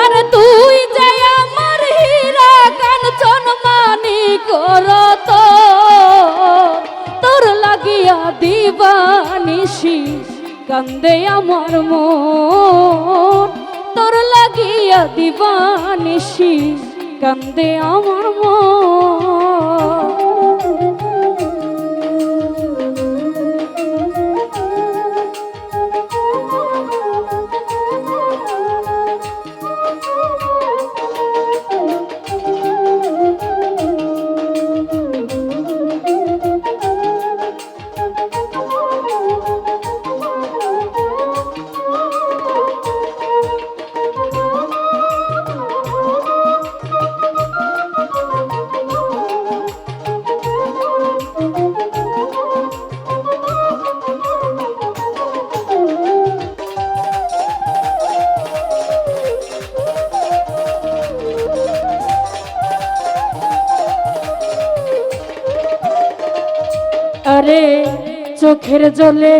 আর তুই যে আমার হীরা কাঞ্চন মানি করত তোর লাগিয়া দিবানিসি কান্দে আমার মন। তোর লাগিয়া দিবানিসি কান্দে আমার মন। চোখের জলে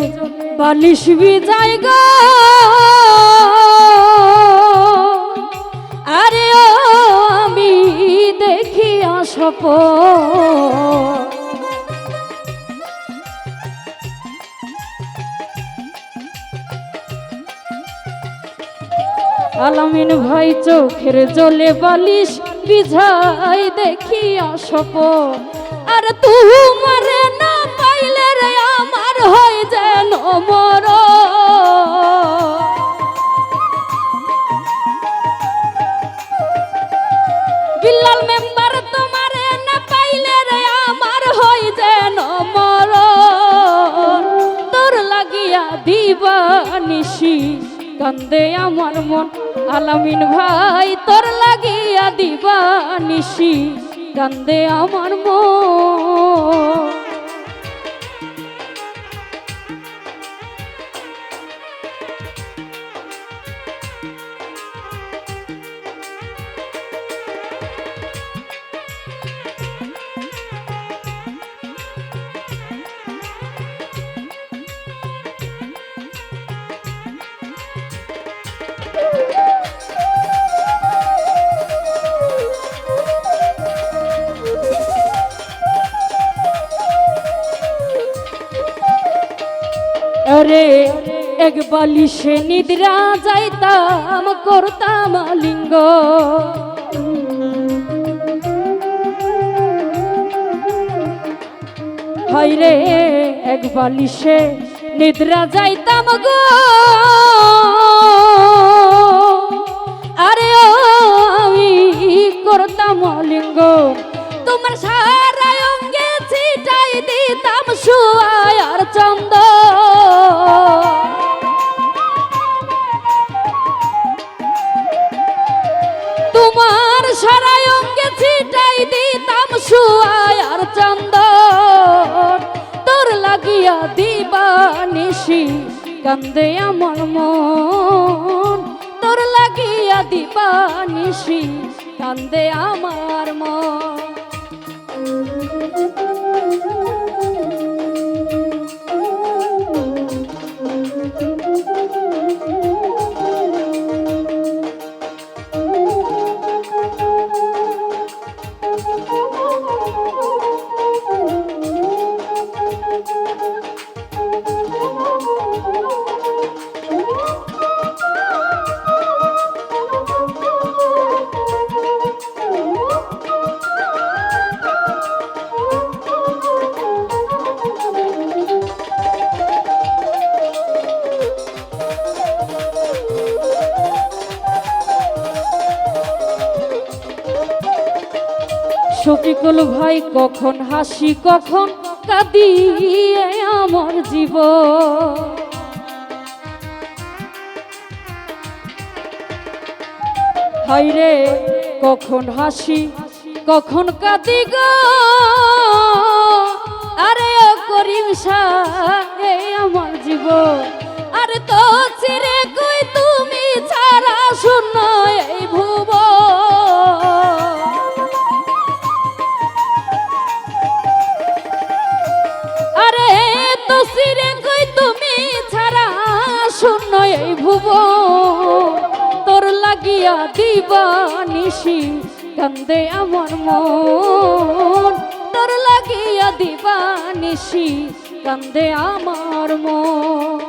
বালিশ বিজায় গো। আরে আমি দেখি আসপ আলামিন ভাই চোখের জলে বালিশ বিঝাই দেখি আসপ আর তোমার না কান্দে আমার মন। আলামিন ভাই তোর লাগিয়া দিবানিসি কান্দে আমার মন। এক বালিশে নিদ্রা যাইতাম, করতাম লিঙ্গ। হাইরে এক বালিশে নিদ্রা যাইতাম গো। আরে আমি করতাম লিঙ্গ। তোমার সারা অঙ্গে ছিটাই দিতাম আর চন্দ কান্দে আমার মন। তোর লাগিয়া দিবানিসি কান্দে আমার মন। শফিকুল ভাই, কখন হাসি, কখন কাঁদি আমার জীব হাইরে, কখন হাসি, কখন কাঁদি গো। আরে ও করিম আমার জীব আরে তো চিরে কই তুমি ছাড়া শূন্য এই ভুব কই তুমি ছাড়া শূন্য ভুব তোর লাগিয়া দিবা নিশি কান্দে আমার মন। তোর লাগিয়া দিবা নিশি কান্দে আমার মন।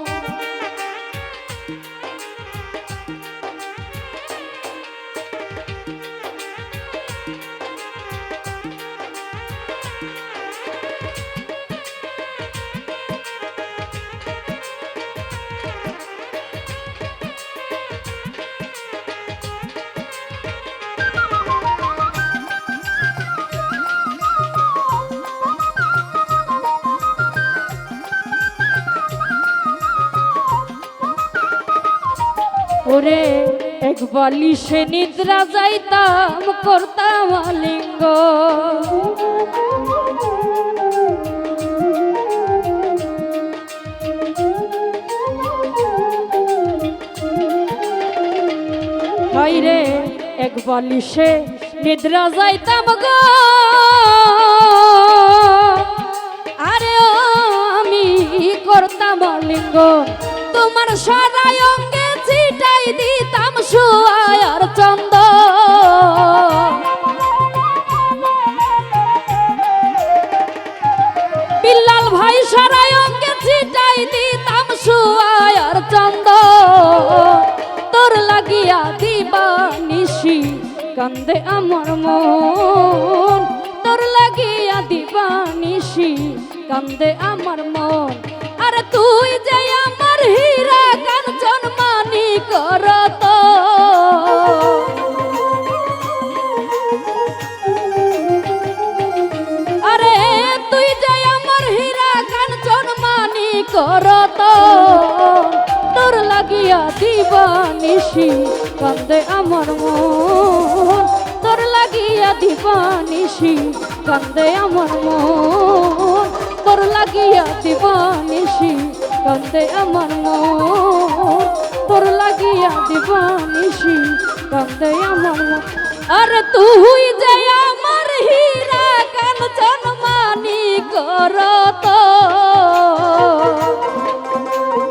ওরে, এক বালিশে নিদ্রা যাইতাম, করতাম আলিঙ্গ। হাইরে এক বালিশে নিদ্রা যাইতাম গো। আরে আমি করতাম লিঙ্গ তোমার সদাই ছিটাই দিতাম সুয়ার চন্দ। বিল্লাল ভাই অঙ্গে ছিটাই দিতাম সুয়ার চন্দ। তোর লাগিয়া দিবা নিশি কান্দে আমার মন। তোর লাগিয়া দিবা নিশি কান্দে আমার মন। আরে তুই যে আমার হীরা মানি করত আরে, তুই যে আমার হীরা কাঞ্চন মানি করত, তোর কান্দে আমার মন। তোর লাগিয়া দিবা নিশি কান্দে আমার মন। তোর লাগিয়া দিবা নিশি কান্দে আমার মন। ভক্ত আমার আর তুই যে আমার হীরা কাঞ্চন মানি করতো।